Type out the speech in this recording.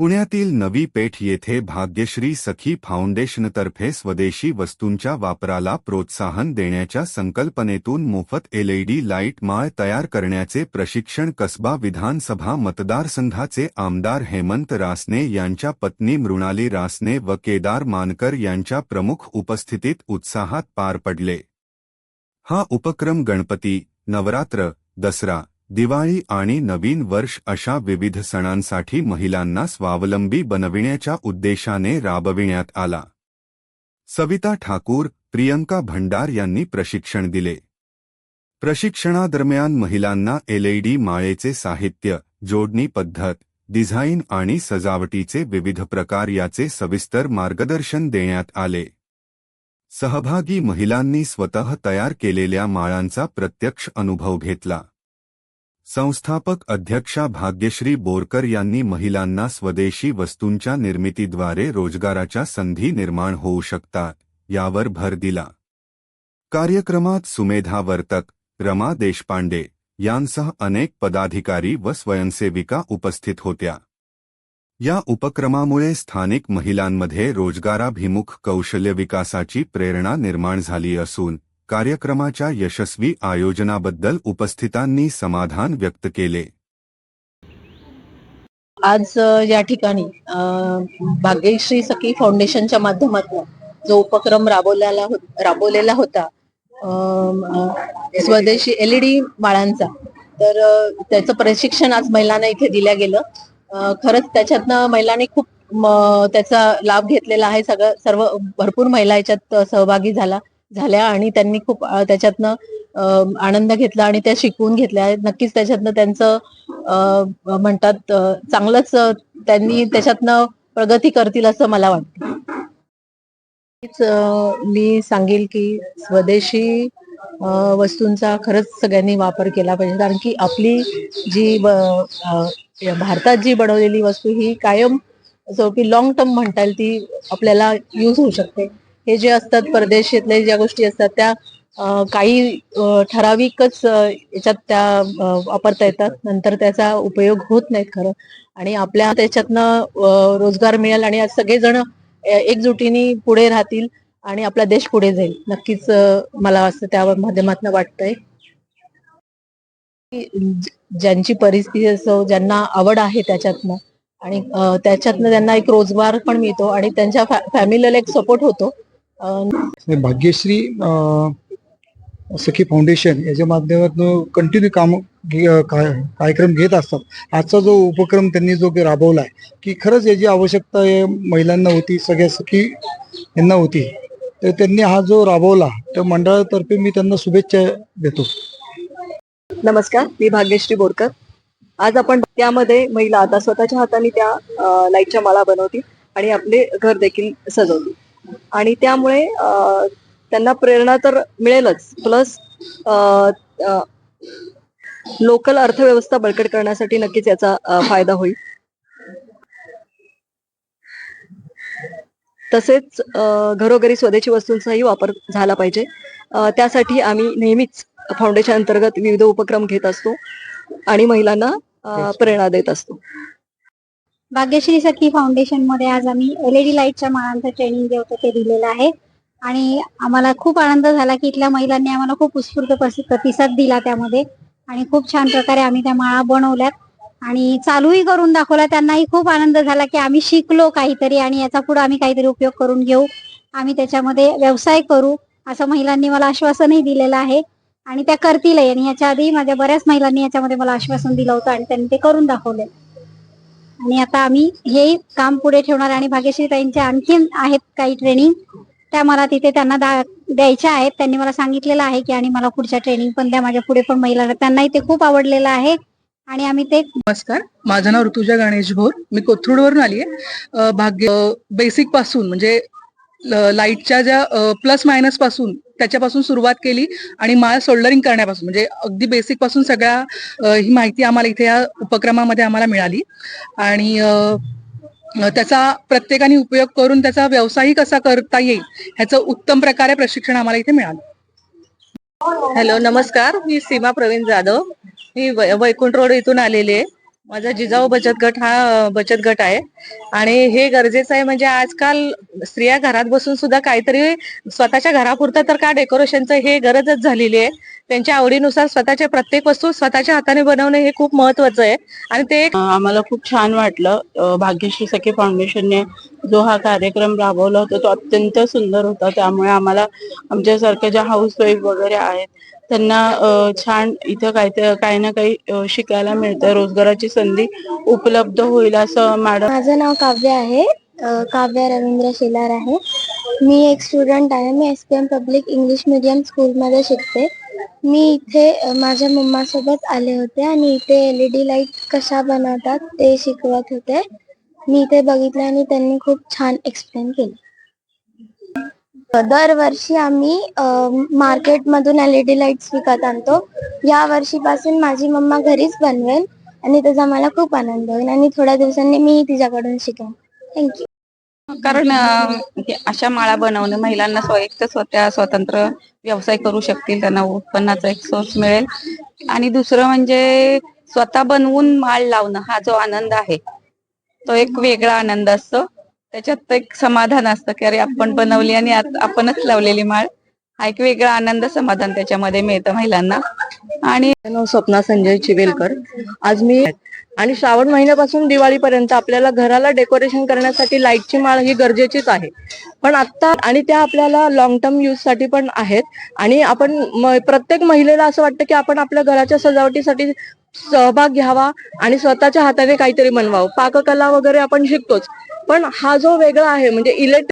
पुण्यातील नवी पेठ येथे भाग्यश्री सखी फाउंडेशनतर्फे स्वदेशी वस्तूंच्या वापराला प्रोत्साहन देण्याच्या संकल्पनेतून मोफत एलईडी लाइट माळ तयार करण्याचे प्रशिक्षण कसबा विधानसभा मतदारसंघाचे आमदार हेमंत रासने यांच्या पत्नी मृणाली रासने व केदार मानकर यांच्या प्रमुख उपस्थितीत उत्साहात पार पडले. हा उपक्रम गणपती नवरात्र दसरा दिवाळी आणि नवीन वर्ष अशा विविध सणांसाठी महिलांना स्वावलंबी बनविण्याच्या उद्देशाने राबविण्यात आला. सविता ठाकूर प्रियंका भंडार यांनी प्रशिक्षण दिले. प्रशिक्षणादरम्यान महिलांना एलईडी माळेचे साहित्य जोडणी पद्धत डिझाईन आणि सजावटीचे विविध प्रकार याचे सविस्तर मार्गदर्शन देण्यात आले. सहभागी महिलांनी स्वतः तयार केलेल्या माळांचा प्रत्यक्ष अनुभव घेतला. संस्थापक अध्यक्षा भाग्यश्री बोरकर यांनी महिलांना स्वदेशी वस्तूंच्या निर्मितीद्वारे रोजगाराच्या संधी निर्माण होऊ शकतात यावर भर दिला. कार्यक्रमात सुमेधा वर्तक रमा देशपांडे यांसह अनेक पदाधिकारी व स्वयंसेविका उपस्थित होत्या. या उपक्रमामुळे स्थानिक महिलांमध्ये रोजगाराभिमुख कौशल्य विकासाची प्रेरणा निर्माण झाली असून कार्यक्रमाच्या यशस्वी आयोजनाबद्दल उपस्थितांनी समाधान व्यक्त केले. आज या ठिकाणी भाग्यश्री सखी फाउंडेशनच्या माध्यमातून जो उपक्रम राबवलेला राबवलेला होता स्वदेशी एलईडी माळांचा तर त्याचं प्रशिक्षण आज महिलांना इथे दिलं गेलं. खरंच त्याच्यातनं महिलांनी खूप त्याचा लाभ घेतलेला आहे. सगळं सर्व भरपूर महिला याच्यात सहभागी झाला. झाल्या आणि त्यांनी खूप त्याच्यातनं आनंद घेतला आणि त्या शिकवून घेतल्या. नक्कीच त्याच्यातनं त्यांचं म्हणतात चांगलंच त्यांनी त्याच्यातनं प्रगती करतील असं मला वाटतं. नक्कीच, मी सांगेल की स्वदेशी वस्तूंचा खरंच सगळ्यांनी वापर केला पाहिजे. कारण की आपली जी भारतात जी बनवलेली वस्तू ही कायम जो की लॉंग टर्म म्हणता येईल ती आपल्याला यूज होऊ शकते. हे जे असतात परदेशातले ज्या गोष्टी असतात त्या काही ठराविकच याच्यात त्या वापरता येतात. नंतर त्याचा उपयोग होत नाही खरं. आणि आपल्या त्याच्यातनं रोजगार मिळेल आणि आज सगळेजण एकजुटीने पुढे राहतील आणि आपला देश पुढे जाईल. नक्कीच मला असं त्या माध्यमातून वाटतंय. ज्यांची परिस्थिती असो ज्यांना आवड आहे त्याच्यातनं आणि त्याच्यातनं त्यांना एक रोजगार पण मिळतो आणि त्यांच्या फॅमिलीला एक सपोर्ट होतो. भाग्यश्री सखी फाउंडेशन याच्या माध्यमातून कंटिन्यू काम कार्यक्रम घेत असतात. आजचा जो उपक्रम त्यांनी जो राबवला आहे की खरंच याची आवश्यकता महिलांना होती सगळ्या सखी यांना होती. तर त्यांनी हा जो राबवला तर मंडळातर्फे मी त्यांना शुभेच्छा देतो. नमस्कार मी भाग्यश्री बोरकर. आज आपण त्यामध्ये महिला आता स्वतःच्या हाताने त्या लाईटच्या माळा बनवतील आणि आपले घर देखील सजवतील. आणि त्यामुळे त्यांना प्रेरणा तर मिळेलच. प्लस लोकल अर्थव्यवस्था बळकट करण्यासाठी नक्कीच याचा फायदा होईल. तसेच घरोघरी स्वदेशी वस्तूंचाही वापर झाला पाहिजे. त्यासाठी आम्ही नेहमीच फाउंडेशन अंतर्गत विविध उपक्रम घेत असतो आणि महिलांना प्रेरणा देत असतो. भाग्यश्री सखी फाउंडेशनमध्ये आज आम्ही एलईडी लाईटच्या माळांचं ट्रेनिंग जे होतं ते दिलेलं आहे. आणि आम्हाला खूप आनंद झाला की इथल्या महिलांनी आम्हाला खूप उत्स्फूर्त प्रतिसाद दिला त्यामध्ये. आणि खूप छान प्रकारे आम्ही त्या माळा बनवल्यात. आणि चालूही करून दाखवला. त्यांनाही खूप आनंद झाला की आम्ही शिकलो काहीतरी आणि याचा पुढे आम्ही काहीतरी उपयोग करून घेऊ. आम्ही त्याच्यामध्ये व्यवसाय करू असं महिलांनी मला आश्वासनही दिलेलं आहे. आणि त्या करतीलही आणि याच्या आधी माझ्या बऱ्याच महिलांनी याच्यामध्ये मला आश्वासन दिलं होतं आणि त्यांनी ते करून दाखवले. आणि आता आम्ही हे काम पुढे ठेवणार आणि भाग्यश्री ताईंच्या आणखीन आहेत काही ट्रेनिंग त्या मला तिथे त्यांना द्यायच्या आहेत. त्यांनी मला सांगितलेलं आहे की आणि मला पुढच्या ट्रेनिंग पण द्या. माझ्या पुढे पण महिला त्यांनाही ते खूप आवडलेलं आहे. आणि आम्ही ते नमस्कार. माझं नाव ऋतुजा गणेश भोर. मी कोथरूडवरून आली आहे भाग्य बेसिकपासून म्हणजे लाईटच्या ज्या प्लस मायनसपासून त्याच्यापासून सुरुवात केली आणि माळ सोल्डरिंग करण्यापासून म्हणजे अगदी बेसिकपासून सगळ्या ही माहिती आम्हाला इथे या उपक्रमामध्ये आम्हाला मिळाली. आणि त्याचा प्रत्येकाने उपयोग करून त्याचा व्यवसायही कसा करता येईल ह्याचं उत्तम प्रकारे प्रशिक्षण आम्हाला इथे मिळालं. हॅलो नमस्कार. मी सीमा प्रवीण जाधव. मी वैकुंठ रोड इथून आलेली आहे. माझा जिजाऊ बचत गट हा बचत गट आहे. आणि हे गरजेचं आहे म्हणजे आजकाल स्त्रिया घरात बसून सुद्धा काहीतरी स्वतःच्या घरापुरतं तर का डेकोरेशनचं हे गरजच झालेली आहे. त्यांच्या आवडीनुसार स्वतःच्या प्रत्येक वस्तू स्वतःच्या हाताने बनवणं हे खूप महत्वाचं आहे. आणि ते आम्हाला खूप छान वाटलं. भाग्यश्री सखी फाउंडेशनने जो हा कार्यक्रम राबवला होता तो अत्यंत सुंदर होता. त्यामुळे आम्हाला आमच्यासारख्या ज्या हाऊस वाईफ वगैरे आहेत त्यांना छान इथं काय काही ना काही शिकायला मिळतं. रोजगाराची संधी उपलब्ध होईल असं मॅडम माझं नाव काव्य आहे. काव्य रवींद्र शेलार आहे. मी एक स्टुडंट आहे. मी S P M public English medium स्कूलमध्ये शिकते. मी इथे माझ्या मम्मासोबत आले होते आणि इथे एल ई डी लाइट कशा बनवतात ते शिकवत होते. मी इथे बघितलं आणि त्यांनी खूप छान एक्सप्लेन केलं. दरवर्षी आम्ही मार्केटमधून एल ई डी लाईट्स विकत आणतो. या वर्षीपासून माझी मम्मा घरीच बनवेल आणि त्याचा मला खूप आनंद होईल आणि थोड्या दिवसांनी मी तिच्याकडून शिकेन. थँक्यू कारण अशा माळा बनवणं महिलांना स्वयंक्त स्वतः स्वतंत्र व्यवसाय करू शकतील त्यांना उत्पन्नाचा एक सोर्स मिळेल. आणि दुसरं म्हणजे स्वतः बनवून माळ लावणं हा जो आनंद आहे तो एक वेगळा आनंद असतो. त्याच्यात एक समाधान असतं की अरे आपण बनवली आणि आपणच लावलेली माळ. हा एक वेगळा आनंद समाधान त्याच्यामध्ये मिळतं महिलांना. आणि स्वप्ना संजय चिवेलकर. आज मी आणि श्रावण महिन्यापासून दिवाळीपर्यंत आपल्याला घराला डेकोरेशन करण्यासाठी लाईटची माळ ही गरजेचीच आहे. पण आता आणि त्या आपल्याला लॉंग टर्म यूजसाठी पण आहेत. आणि आपण प्रत्येक महिलेला असं वाटतं की आपण आपल्या घराच्या सजावटीसाठी सहभाग घ्यावा आणि स्वतःच्या हाताने काहीतरी बनवावं. पाककला वगैरे आपण शिकतोच. पण हा जो वेगळा आहे म्हणजे इलेक्ट्रिक